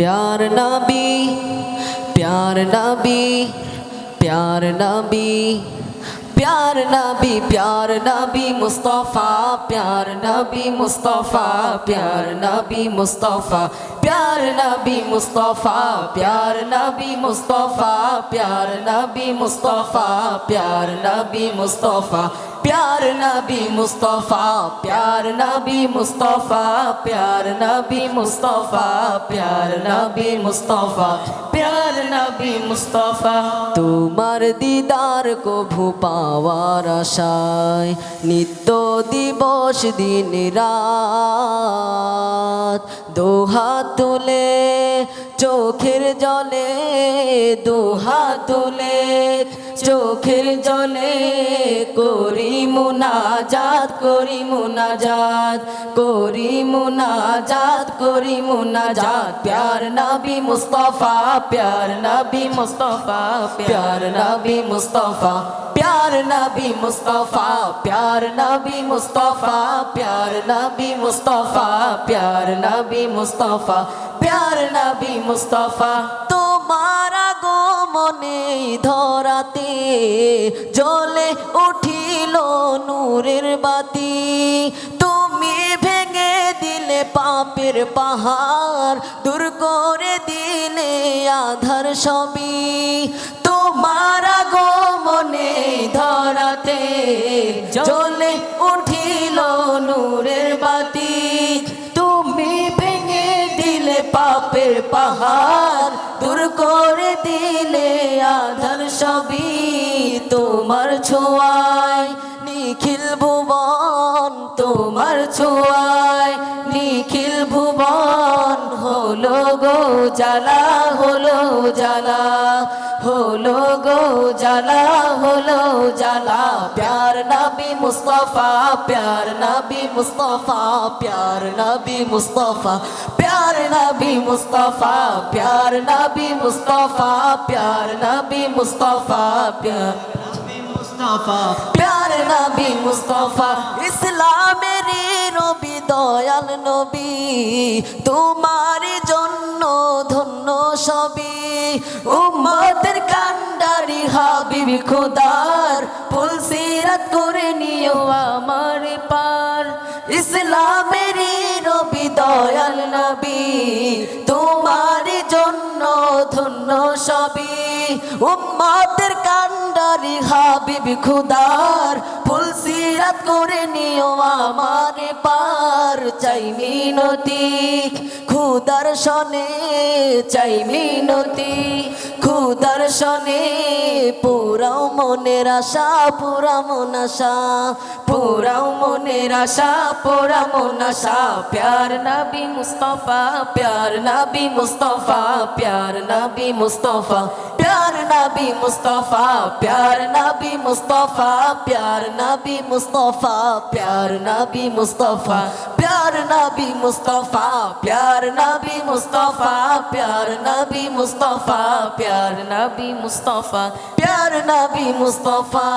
प्यार नबी प्यार नबी प्यार नबी प्यार नबी प्यार नबी मुस्तफ़ा प्यार नबी मुस्तफ़ा प्यार नबी मुस्तफ़ा प्यार नबी मुस्तफ़ा प्यार नबी मुस्तफ़ा प्यार नबी मुस्तफ़ा प्यार नबी मुस्तफ़ा प्यार नबी मुस्तफ़ा प्यार नबी मुस्तफ़ा प्यार नबी मुस्तफ़ा प्यार नबी मुस्तफ़ा प्यार नबी मुस्तफ़ा তোমার দিদার কভু পাওয়ার আশায় নিত্য দিবস দিন রাত দোহা তুলে চোখের জলে দোহা তুলে চোখের জলে করি মুনাজাত করি মুনাজাত করি মুনাজাত করি মুনাজাত প্যার নবী মুস্তফা প্যার নবী মুস্তফা প্যার নবী মুস্তফা प्यार नबी मुस्तफा प्यार नबी मुस्तफा प्यार नबी मुस्तफा प्यार नबी मुस्तफा प्यार नबी मुस्तफा তোমার আগমনে ধরাতে জলে উঠিল নূরের বাতি। তুমি ভেঙে দিলে পাপের পাহাড়, দূর করে দিলে আধার সবই। তোমার আগমনে ধরাতে জলে উঠিল নূরের বাতি। তুমি ভেঙে দিলে পাপের পাহাড়, দূর করে দিলে আধার সবই তোমার ছোঁয়ায়। নিখিল ভুবন তোমার ছোঁয়ায়। নিখিল গো জ্বালা হলো জ্বালা হলো গো জ্বালা হলো জ্বালা প্যার নবী মুস্তফা, প্যার নবী মুস্তফা, প্যার নবী মুস্তফা, প্যার নবী মুস্তফা, প্যার নবী মুস্তফা, প্যার নবী মুস্তফা, প্যার প্যার নবী মুস্তফা। ইসলামের নবী, দয়াল নবী, তোমার হাবিবি খোদার ফুল সিরাত করে নিও আমার পার। ইসলামের নবী, দয়াল নবী, তোমার জন্য ধন্য সবই। উম্মতের কান্ডারি খুদার ফুল সিরাত করে নিও আমার পার। চাই মিনতি খুদার সনে চাই মিনতি খুদার সনে পুরাও মনের আশা পুরা মন আশা, পুরাও মনের আশা পুরা মন আশা। প্যার নবী মুস্তফা, প্যার নবী মুস্তফা, প্যার নবী মুস্তফা। নবী মুস্তফা, প্যার নবী মুস্তফা, প্যার নবী মুস্তফা, প্যার নবী মুস্তফা, প্যার নবী মুস্তফা, প্যার নবী মুস্তফা, প্যার নবী মুস্তফা, প্যার নবী মুস্তফা, প্যার নবী মুস্তফা।